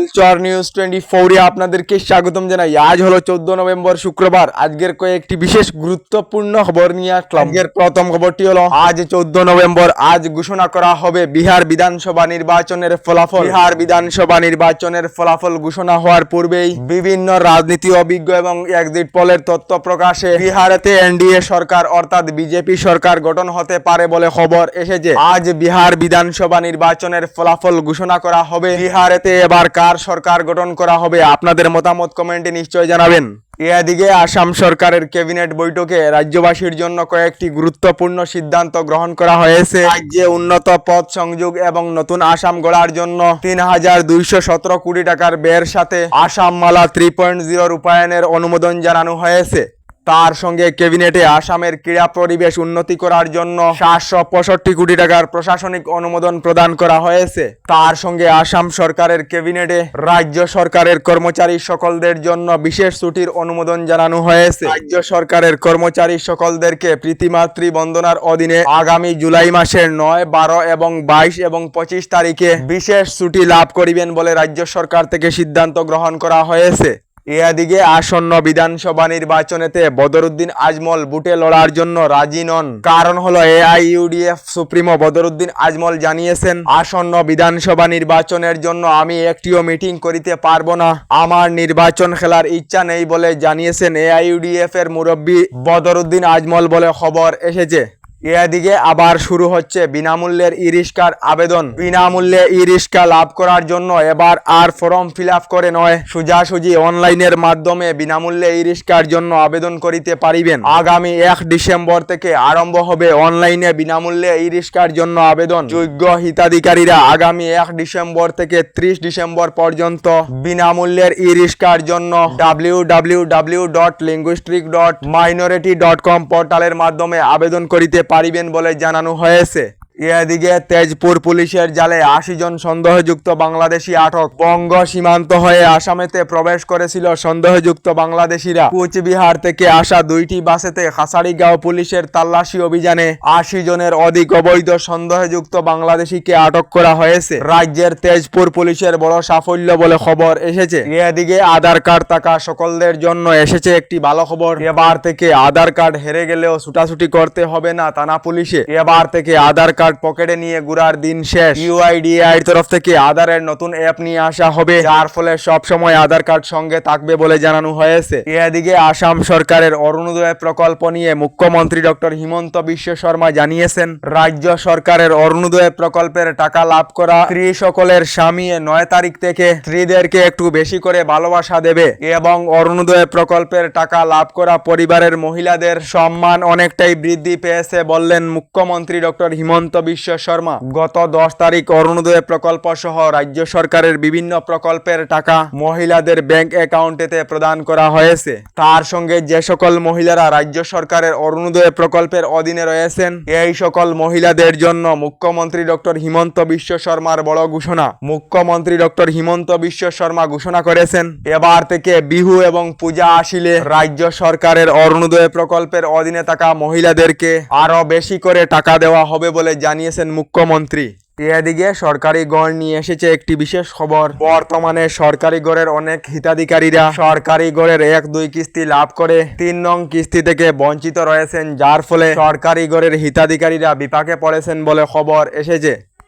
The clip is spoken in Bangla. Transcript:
শিলচর নিউজ টোয়েন্টি ফোরে আপনাদেরকে স্বাগতম জানাই। আজ হলো চোদ্দ নভেম্বর শুক্রবার। আজকের কয়েকটি বিশেষ গুরুত্বপূর্ণ খবর নিয়ে আসলাম। আজকের প্রথম খবরটি হলো আজ চোদ্দ নভেম্বর আজ ঘোষণা করা হবে বিহার বিধানসভা নির্বাচনের ফলাফল। বিহার বিধানসভা নির্বাচনের ফলাফল ঘোষণা হওয়ার পূর্বেই বিভিন্ন রাজনীতি অভিজ্ঞ এবং এক্সিট পোলের তথ্য প্রকাশে বিহারেতে এনডিএ সরকার অর্থাৎ বিজেপি সরকার গঠন হতে পারে বলে খবর এসেছে। আজ বিহার বিধানসভা নির্বাচনের ফলাফল ঘোষণা করা হবে। বিহারেতে এবার কার সরকার গঠন করা হবে? আপনাদের মতামত কমেন্টে নিশ্চয় জানাবেন। এদিকে আসাম সরকারের ক্যাবিনেট বৈঠকে রাজ্যবাসীর জন্য কয়েকটি গুরুত্বপূর্ণ সিদ্ধান্ত গ্রহণ করা হয়েছে। রাজ্যে উন্নত পথ সংযোগ এবং নতুন আসাম গড়ার জন্য তিন হাজার দুইশো সতেরো কোটি টাকার ব্যয়ের সাথে Assam Mala three point zero রূপায়ণের অনুমোদন জানানো হয়েছে। তার সঙ্গে ক্যাবিনেটে আসামের ক্রীড়া পরিবেশ উন্নতি করার জন্য সাতশো পঁয়ষট্টি কোটি টাকার প্রশাসনিক অনুমোদন প্রদান করা হয়েছে। তার সঙ্গে আসাম সরকারের ক্যাবিনেটে রাজ্য সরকারের কর্মচারী সকলদের জন্য বিশেষ ছুটির অনুমোদন জানানো হয়েছে। রাজ্য সরকারের কর্মচারী সকলদেরকে প্রীতিমাতৃ বন্দনার অধীনে আগামী জুলাই মাসের নয়, বারো এবং বাইশ এবং পঁচিশ তারিখে বিশেষ ছুটি লাভ করিবেন বলে রাজ্য সরকার থেকে সিদ্ধান্ত গ্রহণ করা হয়েছে। এদিকে আসন্ন বিধানসভা নির্বাচনেতে বদরুদ্দিন আজমল বুটে লড়ার জন্য রাজি নন। কারণ হলো এআইইউডিএফ সুপ্রিমো বদরুদ্দিন আজমল জানিয়েছেন, আসন্ন বিধানসভা নির্বাচনের জন্য আমি একটিও মিটিং করিতে পারব না। আমার নির্বাচন খেলার ইচ্ছা নেই বলে জানিয়েছেন এআইইউডিএফ এর মুরব্বী বদরুদ্দিন আজমল বলে খবর এসেছে। এদিকে আবার শুরু হচ্ছে বিনামূল্যের ই রিক্সার আবেদন। বিনামূল্যে ই রিক্সা লাভ করার জন্য এবার আর ফর্ম ফিল করে নয়। সোজাসুজি অনলাইনের মাধ্যমে বিনামূল্যে ই রিক্সার জন্য আবেদন করিতে পারিবেন। আগামী এক ডিসেম্বর থেকে আরম্ভ হবে অনলাইনে বিনামূল্যে ই রিক্সার জন্য আবেদন। যোগ্য হিতাধিকারীরা আগামী এক ডিসেম্বর থেকে ত্রিশ ডিসেম্বর পর্যন্ত বিনামূল্যের ই রিক্সার জন্য W W W dot linguistic dot minority dot com পোর্টালের মাধ্যমে আবেদন করিতে পারিবেন বলে জানানো হয়েছে। এদিকে তেজপুর পুলিশের জালে আশি জন সন্দেহযুক্ত বাংলাদেশি আটক। বঙ্গ সীমান্ত হয়ে আসামেতে প্রবেশ করেছিল সন্দেহযুক্ত বাংলাদেশিরা। কুচবিহার থেকে আসা দুইটি বাসেতে খাসাড়িগাঁও পুলিশের তাল্লাশি অভিযানে আশি জনের অধিক অবৈধ সন্দেহযুক্ত বাংলাদেশিকে আটক করা হয়েছে। রাজ্যের তেজপুর পুলিশের বড় সাফল্য বলে খবর এসেছে। এদিকে আধার কার্ড থাকা সকলদের জন্য এসেছে একটি ভালো খবর। এবার থেকে আধার কার্ড হেরে গেলেও ছুটাছুটি করতে হবে না থানা পুলিশে। এবার থেকে আধার কার্ড পকেটে নিয়ে ঘুরার দিন শেষ। ইউআইডিআই তরফ থেকে আধারের নতুন অ্যাপ নিয়ে আসা হবে, যার ফলে সব সময় আধার কার্ড সঙ্গে থাকবে বলে জানানো হয়েছে। এদিকে আসাম সরকারের অরুণোদয় প্রকল্প নিয়ে মুখ্যমন্ত্রী ডক্টর হিমন্ত বিশ্ব শর্মা জানিয়েছেন, রাজ্য সরকারের অরুণোদয় প্রকল্পের টাকা লাভ করা স্ত্রী সকলের স্বামী নয় তারিখ থেকে স্ত্রীদেরকে একটু বেশি করে ভালোবাসা দেবে এবং অরুণোদয় প্রকল্পের টাকা লাভ করা পরিবারের মহিলাদের সম্মান অনেকটাই বৃদ্ধি পেয়েছে বললেন মুখ্যমন্ত্রী ডক্টর হিমন্ত বিশ্ব শর্মা। গত দশ তারিখ অরুণোদয় প্রকল্প সহ রাজ্য সরকারের বিভিন্ন প্রকল্পের টাকা মহিলাদের ব্যাংক অ্যাকাউন্টেতে প্রদান করা হয়েছে। তার সঙ্গে যে সকল মহিলারা রাজ্য সরকারের অরুণোদয় প্রকল্পের অধীনে রয়েছেন, এই সকল মহিলাদের জন্য মুখ্যমন্ত্রী ডক্টর হিমন্ত বিশ্ব শর্মার বড় ঘোষণা। মুখ্যমন্ত্রী ডক্টর হিমন্ত বিশ্ব শর্মা ঘোষণা করেছেন, এবার থেকে বিহু এবং পূজা আসিলে রাজ্য সরকারের অরুণোদয় প্রকল্পের অধীনে থাকা মহিলাদেরকে আরও বেশি করে টাকা দেওয়া হবে বলে জানিয়েছেন মুখ্যমন্ত্রী। এদিকে সরকারি গড় নিয়ে এসেছে একটি বিশেষ খবর। বর্তমানে সরকারি গড়ের অনেক হিতাধিকারীরা সরকারি গড়ের এক, দুই কিস্তি লাভ করে তিন নং কিস্তি থেকে বঞ্চিত রয়েছেন, যার ফলে সরকারি গড়ের হিতাধিকারীরা বিপাকে পড়েছেন বলে খবর এসেছে।